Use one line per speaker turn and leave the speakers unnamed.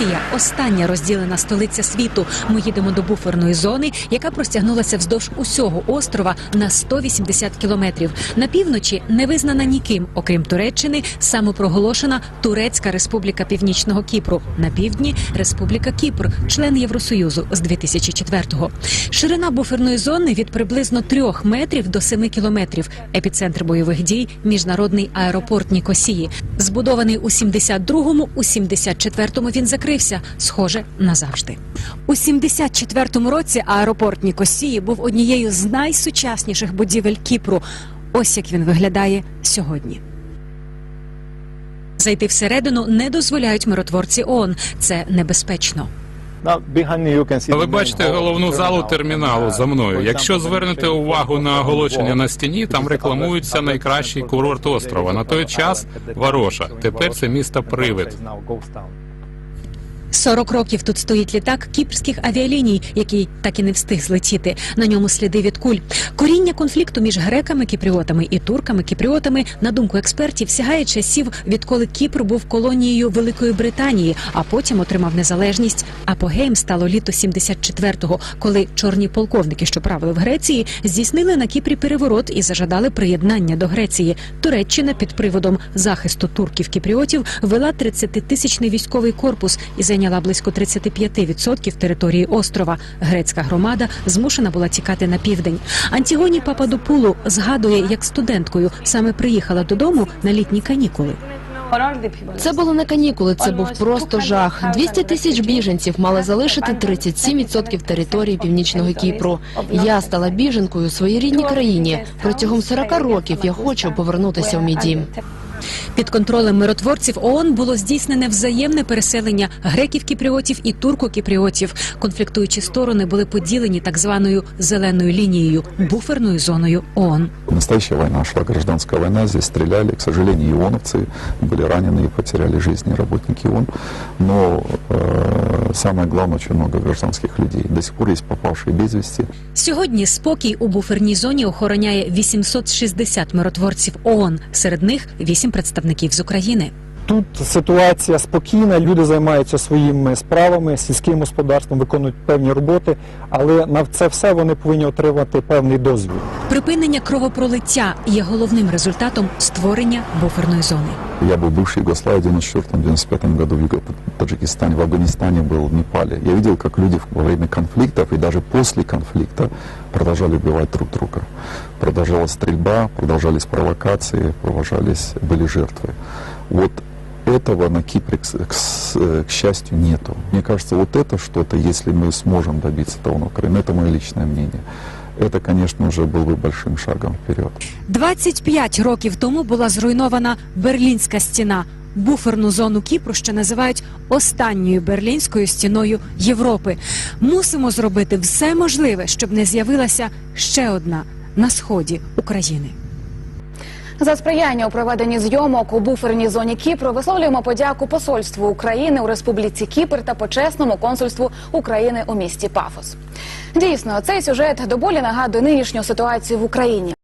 Греція остання розділена столиця світу. Ми їдемо до буферної зони, яка простягнулася вздовж усього острова на 180 кілометрів. На півночі не визнана ніким, окрім Туреччини, самопроголошена Турецька Республіка Північного Кіпру. На півдні Республіка Кіпр, член Євросоюзу з 2004-го. Ширина буферної зони від приблизно 3 метрів до 7 кілометрів. Епіцентр бойових дій міжнародний аеропорт Нікосії. Збудований у 72-му, у 74-му він закрився, схоже назавжди. У 74-му році аеропорт Нікосії був однією з найсучасніших будівель Кіпру. Ось як він виглядає сьогодні. Зайти всередину не дозволяють миротворці ООН. Це небезпечно.
Ви бачите головну залу терміналу за мною. Якщо звернете увагу на оголошення на стіні, там рекламується найкращий курорт острова. На той час Вароша. Тепер це місто Привид.
40 років тут стоїть літак кіпрських авіаліній, який так і не встиг злетіти. На ньому сліди від куль. Коріння конфлікту між греками, кіпріотами і турками, кіпріотами, на думку експертів, сягає часів, відколи Кіпр був колонією Великої Британії, а потім отримав незалежність. Апогеєм стало літо 74-го, коли чорні полковники, що правили в Греції, здійснили на Кіпрі переворот і зажадали приєднання до Греції. Туреччина під приводом захисту турків-кіпріотів вела 30-тисячний військовий корпус і зайняла близько 35% території острова. Грецька громада змушена була тікати на південь. Антігоні Пападопулу згадує, як студенткою саме приїхала додому на літні канікули.
Це було не канікули, це був просто жах. 200 тисяч біженців мали залишити 37% території північного Кіпру. Я стала біженкою у своїй рідній країні. Протягом 40 років я хочу повернутися в мій дім.
Під контролем миротворців ООН було здійснене взаємне переселення греків-кіпріотів і турко-кіпріотів. Конфліктуючі сторони були поділені так званою зеленою лінією буферною зоною ООН.
Настоящая война шла, гражданская война, здесь стреляли, к сожалению, ионовцы были ранены и потеряли жизни работники ООН, но э, самое главное, очень много гражданских людей. До сих пор есть попавшие без вести.
Сьогодні спокій у буферній зоні охороняє 860 миротворців ООН. Серед них вісім представників з України.
Тут ситуація спокійна, люди займаються своїми справами, сільським господарством, виконують певні роботи, але на це все вони повинні отримати певний дозвіл.
Припинення кровопролиття є головним результатом створення буферної зони.
Я был в бывшей Югославии в 94-95 году, в Юго- Таджикистане, в Афганистане был, в Непале. Я видел, как люди во время конфликтов и даже после конфликта продолжали убивать друг друга. Продолжалась стрельба, продолжались провокации, продолжались, были жертвы. Вот этого на Кипре, к, с- к с- э, к счастью, нету. Мне кажется, вот это что-то, если мы сможем добиться того на Украине, это мое личное мнение, это, конечно, уже был бы большим шагом вперед.
25 років тому була зруйнована Берлінська стіна. Буферну зону Кіпру ще називають останньою берлінською стіною Європи. Мусимо зробити все можливе, щоб не з'явилася ще одна на сході України.
За сприяння у проведенні зйомок у буферній зоні Кіпру висловлюємо подяку посольству України у Республіці Кіпр та почесному консульству України у місті Пафос. Дійсно, цей сюжет до болі нагадує нинішню ситуацію в Україні.